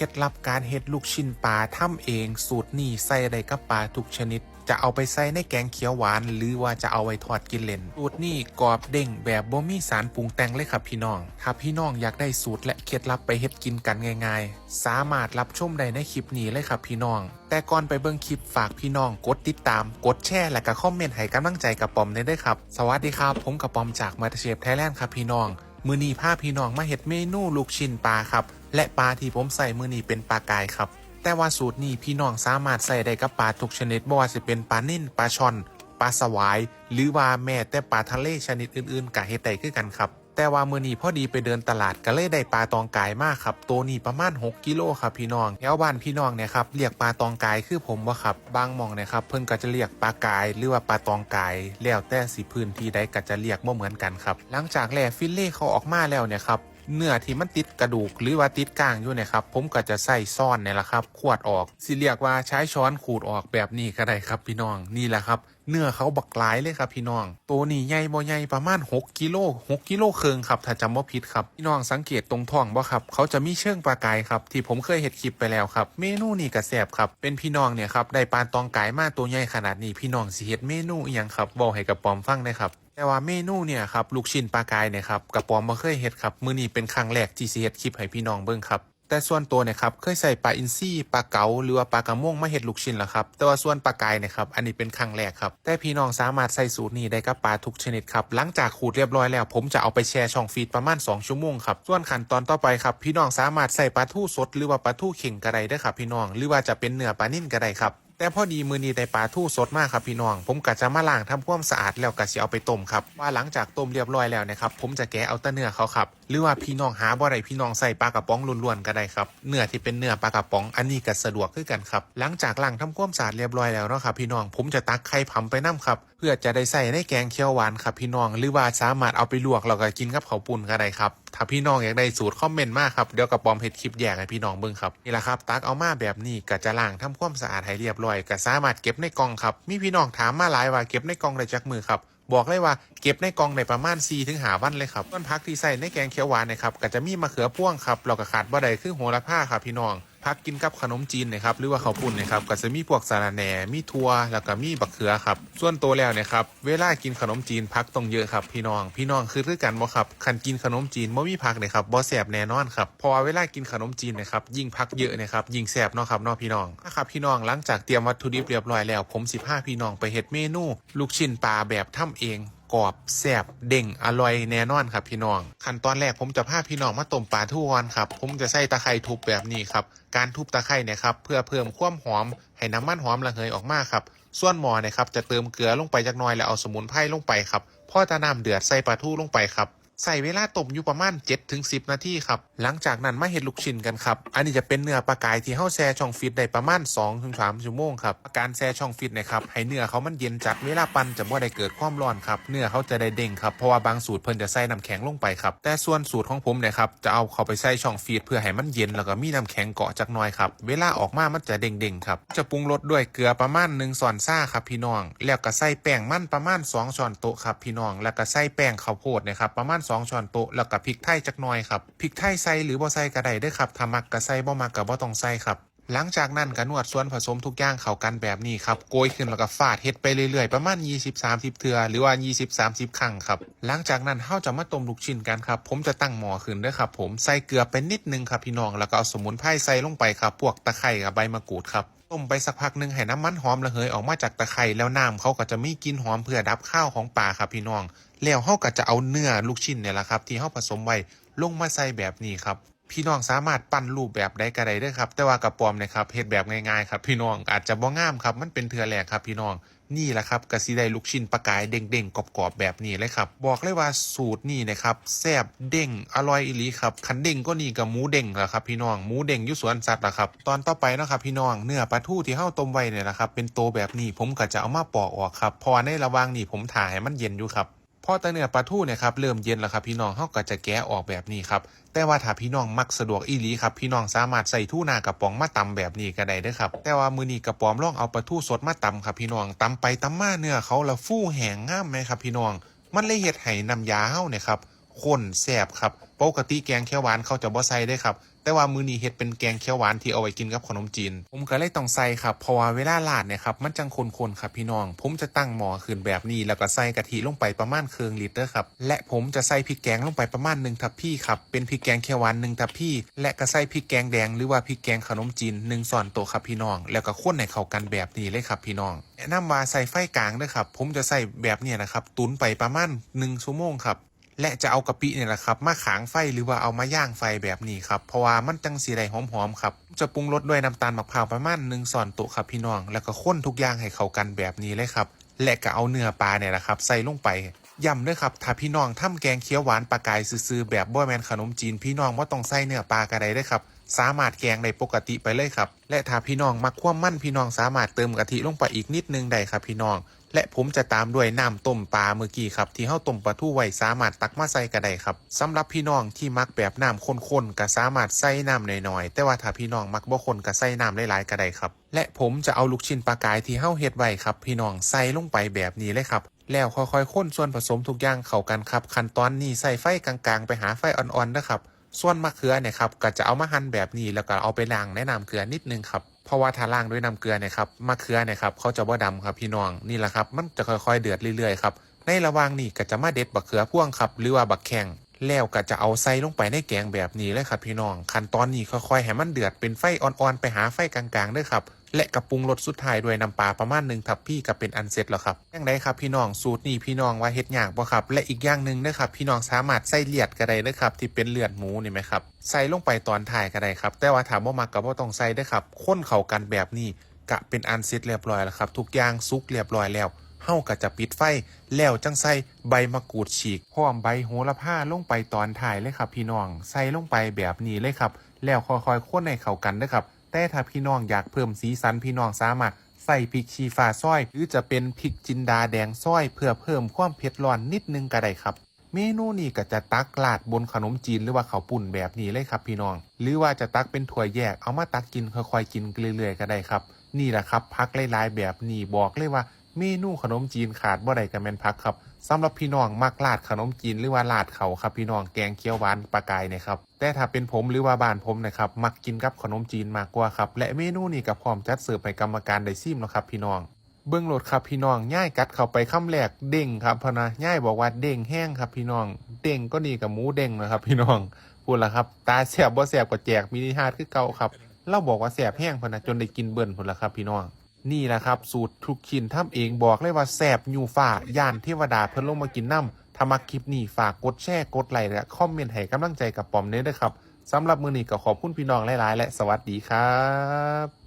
ล็ดลับการเฮ็ดลูกชิ้นปลาทำเอง สูตรนี้ใส่ได้กับปลาทุกชนิด จะเอาไปใส่ในแกงเขียวหวาน หรือว่าจะเอาไว้ทอดกินเล่น สูตรนี้กรอบเด้งแบบบ่มีสารปรุงแต่งเลยครับพี่น้อง ถ้าพี่น้องอยากได้สูตรและเคล็ดลับไปเฮ็ดกินกันง่ายๆ สามารถรับชมได้ในคลิปนี้เลยครับพี่น้อง แต่ก่อนไปเบิ่งคลิปฝากพี่น้องกดติดตาม กดแชร์และก็คอมเมนต์ให้กำลังใจกับปอมได้ด้วยครับ สวัสดีครับ ผมกับปอมจากมาเชฟไทยแลนด์ครับพี่น้อง มือนีพาพี่น้องมาเห็ดเมนูลูกชิ้นปลาครับ และปลาที่ผมใส่มือนีเป็นปลากายครับ แต่ว่าสูตรนี้พี่น้องสามารถใส่ได้กับปลาทุกชนิดไม่ว่าจะเป็นปลานิ่นปลาช่อนปลาสวาย หรือว่าแม่แต่ปลาทะเลชนิดอื่นๆกะเฮ็ดได้คือกันครับ แต่ว่ามือนี้พอดีไปเดินตลาดก็เลยได้ปลาตองกายมากครับตัวนี้ประมาณ 6กิโลครับพี่น้องแถวบ้านพี่น้องเนี่ยครับเรียกปลาตองกายคือผมว่าครับบางมองเนี่ยครับเพิ่นก็จะเรียกปลากายหรือว่าปลาตองกายแล้วแต่สิพื้นที่ใดก็จะเรียกบ่เหมือนกันครับหลังจากแล่ฟิลเล่เขาออกมาแล้วเนี่ยครับ เนื้อที่มันติดกระดูกหรือว่าติดก้างอยู่เนี่ยครับ ผมก็จะใส่ซ่อนเนี่ยแหละครับขวดออกสิเรียกว่าใช้ช้อนขูดออกแบบนี้ก็ได้ครับพี่น้องนี่แหละครับ เนื้อเขาบักหลายเลยครับพี่น้อง ตัวนี้ใหญ่บ่ใหญ่ประมาณ 6กิโล6กิโลเคิงครับถ้าจำว่ผิดครับพี่น้องสังเกตตรงท้องบ่ครับเขาจะมีเชิงปลากายครับที่ผมเคยเห็ดคลิปไปแล้วครับ เมนูนี่กระแสบครับเป็นพี่น้องเนี่ยครับได้ปานตองกายมาตัวใหญ่ขนาดนี้พี่น้องสิเฮ็ดเมนูอีหยังครับบอกให้กับปอมฟังได้ครับ แต่ว่าเมนูเนี่ยครับลูกชิ้นปลากายเนี่ยครับกระปอมมาเคยเฮ็ดครับมื้อนี้เป็นครั้งแรกที่สิเฮ็ดคลิปให้พี่น้องเบิ่งครับแต่ส่วนตัวเนี่ยครับเคยใส่ปลาอินทรีปลาเก๋าหรือว่าปลากระม่วงมาเฮ็ดลูกชิ้นแล้วครับแต่ว่าส่วนปลากายเนี่ยครับอันนี้เป็นครั้งแรกครับแต่พี่น้องสามารถใส่สูตรนี้ได้กับปลาทุกชนิดครับหลังจากขูดเรียบร้อยแล้ว ผมจะเอาไปแช่ช่องฟีดประมาณ 2 ชั่วโมงครับส่วนขั้นตอนต่อไปครับพี่น้องสามารถใส่ปลาทู่สด หรือว่าปลาทู่เข่งก็ได้เด้อครับพี่น้องหรือว่าจะเป็นเนื้อปลานิ่นก็ได้ครับ แต่พอดีมือนี้ได้ปลาทู่สดมากครับพี่น้อง ผมก็จะมาล้างทำความสะอาดแล้วก็สิเอาไปต้มครับว่าหลังจากต้มเรียบร้อยแล้วนะครับผมจะแกะเอาแต่เนื้อเขาครับ หรือว่าพี่น้องหาบ่ได้พี่น้องใส่ปลากระป๋องล้วนๆก็ได้ครับเนื้อที่เป็นเนื้อปลากระป๋องอันนี้ก็สะดวกคือกันครับหลังจากล้างทำความสะอาดเรียบร้อยแล้วเนาะครับพี่น้องผมจะตักไข่ผำไปน้ำครับเพื่อจะได้ใส่ในแกงเขียวหวานครับพี่น้องหรือว่าสามารถเอาไปลวกแล้วก็กินกับข้าวปุ้นก็ได้ครับถ้าพี่น้องอยากได้สูตรคอมเมนต์มากครับเดี๋ยวกระปอมเฮ็ดคลิปแยกให้พี่น้องเบิ่งครับนี่แหละครับตักเอามาแบบนี้ก็จะล้างทำความสะอาดให้เรียบร้อยก็สามารถเก็บในกล่องครับมีพี่น้องถามมาหลายว่าเก็บในกล่องได้จักมือครับ บอกเลยว่าเก็บในกองในประมาณ4ถึงหาวันเลยครับต้นพักที่ใส่ในแกงเขียวหวานนะครับก็จะมีมะเขือพ่วงครับเราก็ขาดบ่ได้คือโหระพาครับพี่น้อง พักกินกับขนมจีนนะครับหรือว่าข้าวปุ้นนะครับก็จะมีพวกสาระแหน่มีถั่วแล้วก็มีบักเขือครับส่วนตัวแล้วนะครับเวลากินขนมจีนพักต้องเยอะครับพี่น้อง พี่น้องคือคือกันบ่ครับคันกินขนมจีนบ่มีผักเนี่ยครับบ่แสบแน่นอนครับพราะว่าเวลากินขนมจีนนะครับยิ่งพักเยอะนะครับยิ่งแสบเนาะครับเนาะพี่น้องนะครับพี่น้องหลังจากเตรียมวัตถุดิบเรียบร้อยแล้ว ผมสิพาพี่น้องไปเฮ็ดเมนู ลูกชิ้นปลาแบบทำเองกรอบแซบเด้งอร่อยแน่นอนครับพี่น้องขั้นตอนแรกผมจะพาพี่น้องมาต้มปลาทูก่อนครับผมจะใส่ตะไคร้ทุบแบบนี้ครับ การทุบตะไคร้เนี่ยครับเพื่อเพิ่มความหอมให้น้ำมันหอมระเหยออกมาครับส่วนหมอเนี่ยครับจะเติมเกลือลงไปจักน้อยแล้วเอาสมุนไพรลงไปครับพอตาน้ำเดือดใส่ปลาทูลงไปครับ ใส่เวลาต้มอยู่ประมาณ7ถึง10 นาทีครับ หลังจากนั้นมาเห็ดลูกชิ้นกันครับ อันนี้จะเป็นเนื้อปลากายที่เฮาแช่ช่องฟิตได้ประมาณ2ถึง3ชั่วโมงครับ การแช่ช่องฟิตเนะครับให้เนื้อเขามันเย็นจัดเวลาปั่นจะบ่ได้เกิดความร้อนครับ เนื้อเขาจะได้เด้งครับ เพราะว่าบางสูตรเพิ่นจะใส่น้ำแข็งลงไปครับ แต่ส่วนสูตรของผมเนี่ยครับจะเอาเขาไปใส่ช่องฟีดเพื่อให้มันเย็นแล้วก็มีน้ำแข็งเกาะจักหน่อยครับ เวลาออกมามันจะเด้งๆครับ จะปรุงรสด้วยเกลือประมาณ1ช้อนซ่าครับพี่น้อง แล้วก็ใส่แป้งมันประมาณ2ช้อนโต๊ะครับพี่น้อง แล้วก็ใส่แป้งข้าวโพดนะครับประมาณ2ช้อนโต๊ะแล้วก็พริกไทยจักหน่อยครับพริกไทยใส่หรือบ่ใส่ก็ได้เด้อครับถ้ามักก็ใส่บ่มักก็บ่ต้องใส่ครับหลังจากนั้นก็นวดส่วนผสมทุกอย่างเข้ากันแบบนี้ครับโกยขึ้นแล้วก็ฟาดเฮ็ดไปเรื่อยๆ ประมาณ 20-30 เทือหรือว่า 20-30 ครั้งครับ หลังจากนั้นเฮาจะมาต้มลูกชิ้นกันครับ ผมจะตั้งหม้อขึ้นด้วยครับผมใส่เกลือไปนิดนึงครับพี่น้องแล้วก็เอาสมุนไพรใส่ลงไปครับ พวกตะไคร้กับใบมะกรูดครับ ต้มไปสักพักหนึ่งให้น้ำมันหอมระเหยออกมาจากตะไคร่แล้วน้ำเขาก็จะมีกลิ่นหอมเพื่อดับข้าวของปลาครับพี่น้อง แล้วเขาก็จะเอาเนื้อลูกชิ้นเนี่ยแหละครับ ที่เขาผสมไว้ลงมาใส่แบบนี้ครับ พี่น้องสามารถปั้นรูปแบบใดก็ได้เด้วยครับ แต่ว่ากระปอมเนะครับเฮ็ดแบบง่ายๆครับพี่น้องอาจจะบ่งามครับ มันเป็นเทือแหลกครับพี่น้องนี่แหละครับกสิได้ลูกชิ้นปลากายเด้งๆกรอบๆแบบนี้เลยครับ บอกเลยว่าสูตรนี่นะครับแซ่บเด้งอร่อยอีหลีครับคันเด้งก็นี่กับหมูเด้งแหละครับพี่น้องหมูเด้งอยุสวนสัตว์ละครับตอนต่อไปนะครับพี่น้องเนื้อปลาทูที่เฮาต้มไว้เนี่ยนะครับเป็นโตแบบนี้ผมก็จะเอามาปอกออกครับพอในระหว่างนี้ผมถ่ายให้มันเย็นอยู่ครับ พอแตะเนื้อปลาทูเนี่ยครับเริ่มเย็นแล้วครับพี่น้องเขาก็จะแกะออกแบบนี้ครับแต่ว่าถ้าพี่น้องมักสะดวกอีหลีครับพี่น้องสามารถใส่ทูน่ากระป๋องมาตำแบบนี้ก็ได้เด้อครับแต่ว่ามือนี้กระป๋อมลองเอาปลาทูสดมาตำครับพี่น้องตำไปตำมาเนื้อเขาละฟู่แห้งง่ามไหมครับพี่น้อง มันเลยเฮ็ดให้น้ำยาเฮาเนี่ยครับ ข้นแซ่บครับปกติแกงเขียวหวานเขาจะบ่ใส่ได้ครับ แต่ว่ามือนี้เฮ็ดเป็นแกงเขียวหวานที่เอาไว้กินกับขนมจีน ผมก็เลยต้องใส่ครับเพราะว่าเวลาราดเนี่ยครับมันจังคนๆครับพี่น้อง ผมจะตั้งหม้อขึ้นแบบนี้ แล้วก็ใส่กะทิลงไปประมาณครึ่งลิตรครับและผมจะใส่พริกแกงลงไปประมาณหนึ่งทัพพี่ครับเป็นพริกแกงเขียวหวานหนึ่งทัพพี่ และก็ใส่พริกแกงแดงหรือว่าพริกแกงขนมจีนหนึ่งส่วนโตครับพี่น้อง แล้วก็ข้นให้เข้ากันแบบนี้เลยครับพี่น้องแนะนำว่าใส่ไฟกลางเด้อครับผมจะใส่แบบนี้นะครับตุนไปประมาณหนึ่งชั่วโมงครับ และจะเอากะปิเนี่ยแหละครับ มาขางไฟหรือว่าเอามาย่างไฟแบบนี้ครับ เพราะว่ามันจังสีได้หอมๆครับ จะปรุงรสด้วยน้ำตาลมะพร้าวประมาณหนึ่งส่วนโต๊ะครับพี่น้อง แล้วก็ข้นทุกอย่างให้เข้ากันแบบนี้เลยครับ และก็เอาเนื้อปลาเนี่ยแหละครับ ใส่ลงไปย้ำด้วยครับ ถ้าพี่น้องทำแกงเคี้ยวหวานปลากายซื้อๆแบบบ่แมนขนมจีนพี่น้องว่าต้องใส่เนื้อปลากระไดได้ครับ สามารถแกงได้ปกติไปเลยครับ และถ้าพี่น้องมักความมั่นพี่น้องสามารถเติมกะทิลงไปอีกนิดนึงได้ครับพี่น้อง และผมจะตามด้วยน้ำต้มปลาเมื่อกี้ครับ ที่เฮาต้มปลาทูไว้สามารถตักมาใส่ก็ได้ครับสำหรับพี่น้องที่มักแบบน้ำข้นๆก็สามารถใส่น้ำหน่อยๆแต่ว่าถ้าพี่น้องมักบ่ข้นก็ใส่น้ำหลายๆก็ได้ครับ และผมจะเอาลูกชิ้นปลากายที่เฮาเฮ็ดไว้ครับ พี่น้องใส่ลงไปแบบนี้เลยครับแล้วค่อยๆข้นส่วนผสมทุกอย่างเข้ากันครับ ขั้นตอนนี้ใส่ไฟกลางๆ ไปหาไฟอ่อนๆนะครับ ส่วนมะเขือเนี่ยครับก็จะเอามาหั่นแบบนี้แล้วก็เอาไปล้างในน้ำเกลือนิดนึงครับเพราะว่าถ้าล้างด้วยน้ำเกลือเนี่ยครับมะเขือเนี่ยครับเขาจะบ่ดำครับพี่น้องนี่แหละครับมันจะค่อยๆเดือดเรื่อยๆครับในระหว่างนี้ก็จะมาเด็ดบักเขือพ่วงครับหรือว่าบักแข่ง แล้วก็จะเอาใส่ลงไปในแกงแบบนี้เลยครับพี่น้อง ขั้นตอนนี้ค่อยๆให้มันเดือดเป็นไฟอ่อนๆไปหาไฟกลางๆด้วยครับและกระปรุงรสสุดท้ายด้วยน้ำปลาประมาณหนึ่งทัพพี่ก็เป็นอันเสร็จแล้วครับยังไงครับพี่น้องสูตรนี้พี่น้องว่าเฮ็ดยากบ่ครับ และอีกอย่างหนึ่งนะครับพี่น้องสามารถใส่เลือดก็ได้นะครับที่เป็นเลือดหมูนี่ไหมครับใส่ลงไปตอนถ่ายก็ได้ครับ แต่ว่าถามว่ามักกับว่าต้องใส่ได้ครับข้นเข้ากันแบบนี้กะเป็นอันเสร็จเรียบร้อยแล้วครับ ทุกอย่างสุกเรียบร้อยแล้ว เฮาก็จะปิดไฟแล้วจังใส่ใบมะกรูดฉีกพร้อมใบโหระพาลงไปตอนถ่ายเลยครับ พี่น้องใส่ลงไปแบบนี้เลยครับ แล้วค่อยๆข้นให้เข้ากันนะครับ แต่ถ้าพี่น้องอยากเพิ่มสีสันพี่น้องสามารถใส่พริกชี้ฟ้าซอย หรือจะเป็นพริกจินดาแดงซอย เพื่อเพิ่มความเผ็ดร้อนนิดนึงก็ได้ครับ เมนูนี้ก็จะตักลาดบนขนมจีนหรือว่าข้าวปุ่นแบบนี้เลยครับพี่น้อง หรือว่าจะตักเป็นถ้วแยกเอามาตักกินค่อยๆกินเรื่อยๆก็ได้ครับ นี่แหละครับพักหลายๆแบบนี้บอกเลยว่า เมนูขนมจีนขาดบ่ได้กับแมนพักครับสำหรับพี่น้องมักลาดขนมจีนหรือว่าลาดเขาครับพี่น้องแกงเขียวหวานปลากายเนี่ยครับแต่ถ้าเป็นผมหรือว่าบ้านผมนะครับมักกินกับขนมจีนมากกว่าครับและเมนูนี้กับพร้อมจัดเสิร์ฟให้กรรมการได้ซิมแล้วครับพี่น้องเบื้องโหลดครับพี่น้องย่ายกัดเข้าไปคำแรกเด้งครับพะนะย่ายบอกว่าเด้งแห้งครับพี่น้อง เด้งก็นี่กับหมูเด้งนะครับ พี่น้องพูดละครับ ตาแสบบ่แสบกว่าแจกมินิฮาร์ดคือเก่าครับเราบอกว่าแสบแห้งพะนะจนได้กินเบิ่นพูดละครับพี่น้อง นี่แหละครับ สูตรทุกชิ้นทำเองบอกเลยว่าแสบยูฝ่าย่านเทวดาเพิ่นลงมากินน้ำถ้ามาคลิปนี้ฝากกดแชร์กดไลค์และคอมเมนต์ให้กำลังใจกับปอมเน้ด้วยครับสำหรับมือนี้ก็ขอบคุณพี่น้องหลายๆ และสวัสดีครับ